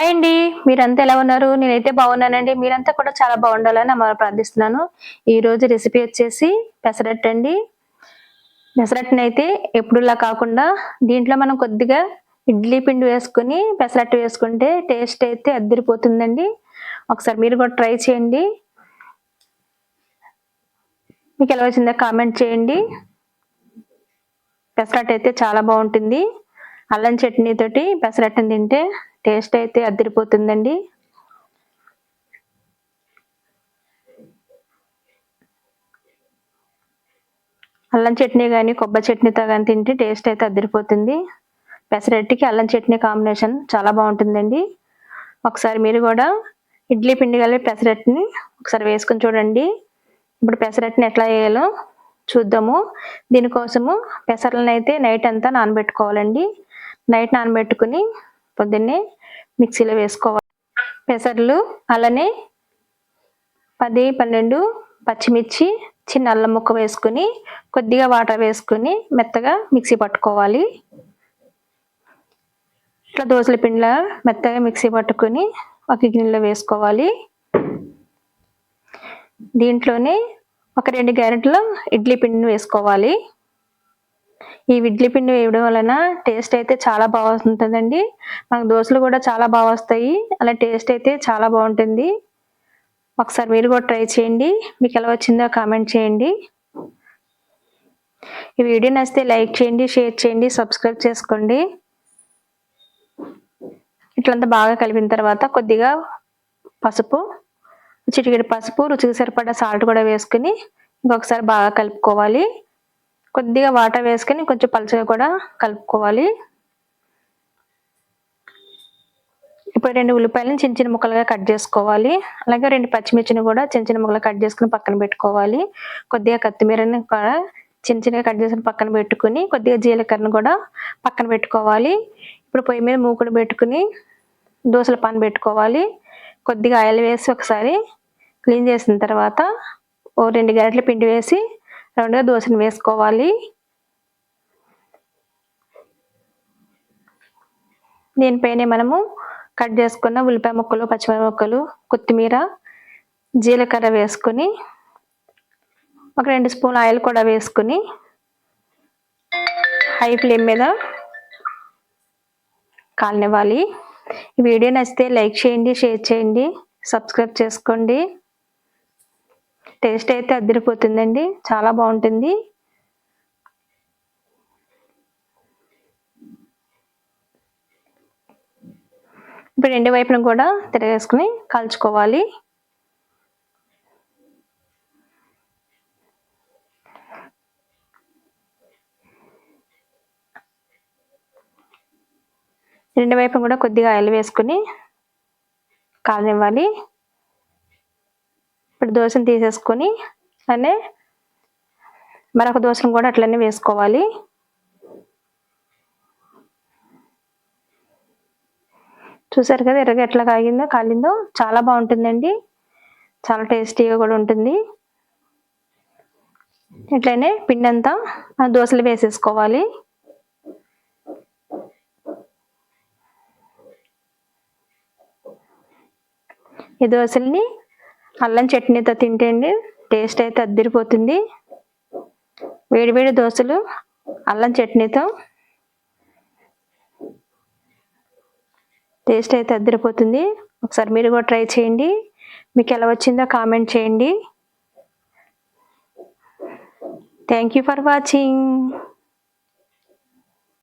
Hi అండి. మీరంతా ఎలా ఉన్నారు? నేనైతే బాగున్నానండి. మీరంతా కూడా చాలా బాగుండాలని మనం ప్రార్థిస్తున్నాను. ఈరోజు రెసిపీ వచ్చేసి పెసరట్టు అండి. పెసరట్టుని అయితే ఎప్పుడులా కాకుండా దీంట్లో మనం కొద్దిగా ఇడ్లీ పిండి వేసుకుని పెసరట్టు వేసుకుంటే టేస్ట్ అయితే అద్దరిపోతుందండి. ఒకసారి మీరు కూడా ట్రై చేయండి. మీకు ఎలా వచ్చిందో కామెంట్ చేయండి. పెసరట్టు అయితే చాలా బాగుంటుంది. అల్లం చట్నీ తోటి పెసరట్టుని తింటే టేస్ట్ అయితే అద్దరిపోతుందండి అల్లం చట్నీ కానీ కొబ్బరి చట్నీతో కానీ తింటే టేస్ట్ అయితే అద్దరిపోతుంది పెసరట్టికి అల్లం చట్నీ కాంబినేషన్ చాలా బాగుంటుందండి. ఒకసారి మీరు కూడా ఇడ్లీ పిండి కలిపి పెసరట్టుని ఒకసారి వేసుకొని చూడండి. ఇప్పుడు పెసరట్టుని ఎట్లా వేయాలో చూద్దాము. దీనికోసము పెసరలను అయితే నైట్ అంతా నానబెట్టుకోవాలండి. నైట్ నానబెట్టుకుని పొద్దున్నే మిక్సీలో వేసుకోవాలి. పెసర్లు అలానే పది పన్నెండు పచ్చిమిర్చి చిన్న అల్లం ముక్క వేసుకుని కొద్దిగా వాటర్ వేసుకుని మెత్తగా మిక్సీ పట్టుకోవాలి. ఇట్లా దోశల పిండిలా మెత్తగా మిక్సీ పట్టుకుని ఒక గిన్నెలో వేసుకోవాలి. దీంట్లోనే ఒక రెండు గ్యారెంట్లో ఇడ్లీ పిండిని వేసుకోవాలి. ఈ ఇడ్లీ పిండి వేయడం వలన టేస్ట్ అయితే చాలా బాగా ఉంటుందండి మనకు దోశలు కూడా చాలా బాగా వస్తాయి. అలా టేస్ట్ అయితే చాలా బాగుంటుంది. ఒకసారి మీరు కూడా ట్రై చేయండి. మీకు ఎలా వచ్చిందో కామెంట్ చేయండి. ఈ వీడియో నచ్చితే లైక్ చేయండి షేర్ చేయండి సబ్స్క్రైబ్ చేసుకోండి. ఇట్లంతా బాగా కలిపిన తర్వాత కొద్దిగా పసుపు చిటికెడు పసుపు రుచికి సరిపడా సాల్ట్ కూడా వేసుకుని ఇంకొకసారి బాగా కలుపుకోవాలి. కొద్దిగా వాటర్ వేసుకొని కొంచెం పలుచగా కూడా కలుపుకోవాలి. ఇప్పుడు రెండు ఉల్లిపాయలను చిన్న చిన్న ముక్కలుగా కట్ చేసుకోవాలి. అలాగే రెండు పచ్చిమిర్చిని కూడా చిన్న చిన్న ముక్కలు కట్ చేసుకుని పక్కన పెట్టుకోవాలి. కొద్దిగా కొత్తిమీరని కూడా చిన్న చిన్నగా కట్ చేసుకుని పక్కన పెట్టుకుని కొద్దిగా జీలకర్రను కూడా పక్కన పెట్టుకోవాలి. ఇప్పుడు పొయ్యి మీద మూకుడు పెట్టుకుని దోశల పాన్ పెట్టుకోవాలి. కొద్దిగా ఆయిల్ వేసి ఒకసారి క్లీన్ చేసిన తర్వాత ఓ రెండు గరిటెల పిండి వేసి రెండుగా దోశను వేసుకోవాలి. దీనిపైన మనము కట్ చేసుకున్న ఉల్లిపాయ ముక్కలు పచ్చిమిరప ముక్కలు కొత్తిమీర జీలకర్ర వేసుకొని ఒక రెండు స్పూన్ ఆయిల్ కూడా వేసుకుని హై ఫ్లేమ్ మీద కాలనివ్వాలి. ఈ వీడియో నచ్చితే లైక్ చేయండి షేర్ చేయండి సబ్స్క్రైబ్ చేసుకోండి. టేస్ట్ అయితే అద్దరిపోతుందండి చాలా బాగుంటుంది. ఇప్పుడు రెండు వైపున కూడా తిరగేసుకుని కలుచుకోవాలి. రెండు వైపున కూడా కొద్దిగా ఆయిల్ వేసుకుని కాలనివ్వాలి ఇప్పుడు దోశను తీసేసుకొని అనే మరొక దోశను కూడా అట్లనే వేసుకోవాలి. చూసారు కదా ఎర్రగా ఎట్లా కాగిందో కాలిందో? చాలా బాగుంటుందండి. చాలా టేస్టీగా కూడా ఉంటుంది. ఇట్లనే పిండి అంతా దోశలు వేసేసుకోవాలి. ఈ దోశల్ని అల్లం చట్నీతో తింటే అండి టేస్ట్ అయితే అద్దరిపోతుంది. వేడివేడి దోశలు అల్లం చట్నీతో టేస్ట్ అయితే అద్దరిపోతుంది. ఒకసారి మీరు కూడా ట్రై చేయండి. మీకు ఎలా వచ్చిందో కామెంట్ చేయండి. Thank you for watching.